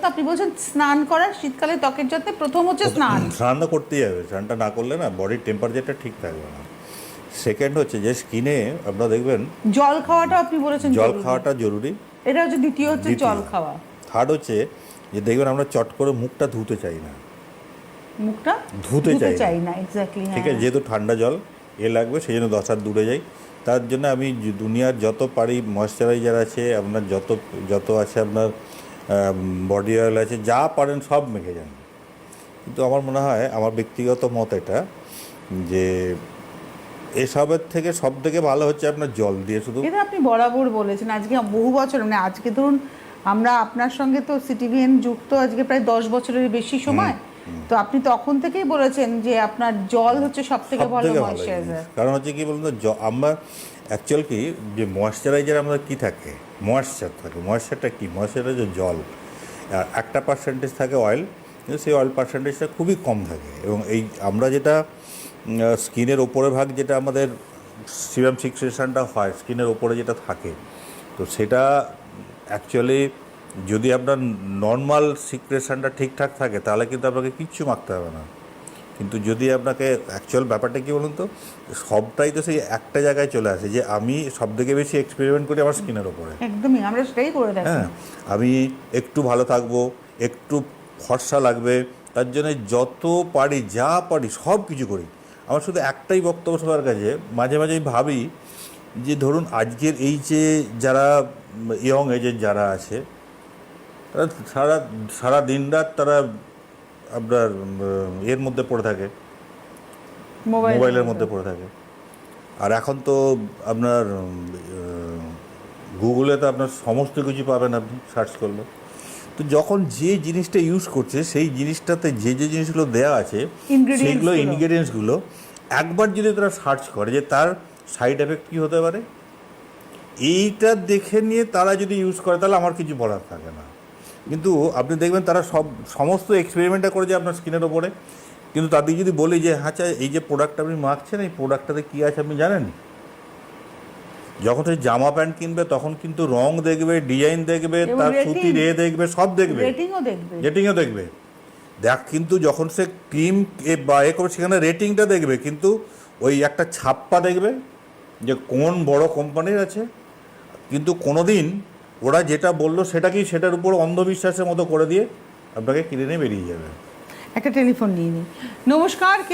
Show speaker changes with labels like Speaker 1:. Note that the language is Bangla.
Speaker 1: তো আপনি বলছেন স্নান করা শীতকালে ত্বকের যত্নে প্রথম হচ্ছে স্নান।
Speaker 2: স্নান তো করতেই হবে স্নানটা না করলে না বডির টেম্পারেচারটা ঠিক থাকবে না। সেকেন্ড হচ্ছে যে স্কিনে আপনারা দেখবেন
Speaker 1: জল খাওয়াটা আপনি বলেছেন
Speaker 2: জল খাওয়াটা জরুরি।
Speaker 1: এটা হচ্ছে দ্বিতীয় হচ্ছে জল খাওয়া।
Speaker 2: থার্ড হচ্ছে যে দেখবেন আমরা চট করে মুখটা ধুতে চাই না।
Speaker 1: মুখটা
Speaker 2: ধুতে চাই না।
Speaker 1: চাই না এক্স্যাক্টলি
Speaker 2: ঠিক আছে যেহেতু ঠান্ডা জল এ লাগবে সেই জন্য দশ হাত দূরে যাই। তার জন্য আমি দুনিয়ার যত পারি ময়শ্চারাইজার আছে আপনার যত যত আছে আপনার বডি অয়েল আছে যা পারেন সব মেখে যান। কিন্তু আমার মনে হয় আমার ব্যক্তিগত মত এটা যে এসবের থেকে সব থেকে ভালো হচ্ছে আপনার জল দিয়ে শুধু।
Speaker 1: এটা আপনি বরাবর বলেছেন আজকে বহু বছর মানে আজকে ধরুন আমরা আপনার সঙ্গে তো সিটিভিএন যুক্ত আজকে প্রায় দশ বছরের বেশি সময়। তো আপনি তখন থেকেই বলেছেন যে আপনার জল হচ্ছে সব থেকে ভালো ময়শ্চারাইজার
Speaker 2: কারণ হচ্ছে কি বলুন তো আমরা অ্যাকচুয়াল কি যে ময়শ্চারাইজার আমাদের কি থাকে? ময়শ্চার থাকে। ময়শ্চারটা কি? ময়শ্চারাইজার জল। আর একটা পার্সেন্টেজ থাকে অয়েল কিন্তু সেই অয়েল পার্সেন্টেজটা খুবই কম থাকে। এবং এই আমরা যেটা স্কিনের ওপরে ভাগ যেটা আমাদের সিরাম সিক্সেশনটা হয়, স্কিনের ওপরে যেটা থাকে, তো সেটা অ্যাকচুয়ালি যদি আপনার নর্মাল সিক্রেশনটা ঠিকঠাক থাকে, তাহলে কিন্তু আপনাকে কিচ্ছু মাখতে হবে না। কিন্তু যদি আপনাকে অ্যাকচুয়াল ব্যাপারটা কি বলুন তো সবটাই তো সেই একটা জায়গায় চলে আসে যে আমি সব থেকে বেশি এক্সপেরিমেন্ট করি আমার স্কিনের ওপরে।
Speaker 1: একদমই আমরা সেটাই করে থাকি
Speaker 2: হ্যাঁ আমি একটু ভালো থাকব একটু ফর্সা লাগবে তার জন্য যত পারি যা পারি সব কিছু করি। আমার শুধু একটাই বক্তব্য সবার কাছে মাঝে মাঝে আমি ভাবি যে ধরুন আজকের এই যে যারা ইয়ং এজের যারা আছে তারা সারা সারা দিন রাত তারা আপনার এর মধ্যে পড়ে থাকে। মোবাইলের মধ্যে। পড়ে থাকে। আর এখন তো আপনার গুগলে তো আপনার সমস্ত কিছু পাবেন আপনি সার্চ করলে। তো যখন যে জিনিসটা ইউজ করছে সেই জিনিসটাতে যে যে জিনিসগুলো দেওয়া আছে
Speaker 1: সেগুলো
Speaker 2: ইনগ্রেডিয়েন্টসগুলো একবার যদি তারা সার্চ করে যে তার সাইড এফেক্ট কী হতে পারে এইটা দেখে নিয়ে তারা যদি ইউজ করে তাহলে আমার কিছু বলার থাকে না। কিন্তু আপনি দেখবেন তারা সব সমস্ত এক্সপেরিমেন্টটা করে করেছে আপনার স্কিনের ওপরে। কিন্তু তাদের যদি বলি যে আচ্ছা এই যে প্রোডাক্ট আপনি মাখছেন এই প্রোডাক্টটাতে কী আছে আপনি জানেন? যখন সেই জামা প্যান্ট কিনবে তখন কিন্তু রং দেখবে ডিজাইন দেখবে তার। সুতির এ দেখবে সব দেখবে।
Speaker 1: রেটিংও দেখবে।
Speaker 2: রেটিংও দেখবে। দেখ কিন্তু যখন সে ক্রিম বা এ করবে সেখানে রেটিংটা দেখবে কিন্তু ওই একটা ছাপ্পা দেখবে যে কোন বড় কোম্পানির আছে। কিন্তু কোনোদিন ওরা যেটা বলল সেটাকেই সেটার উপর অন্ধবিশ্বাসের মতো করে দিয়ে আপনাকে কিনে নিয়ে বেরিয়ে যাবে।
Speaker 1: একটা টেলিফোন নিয়ে নিই নমস্কার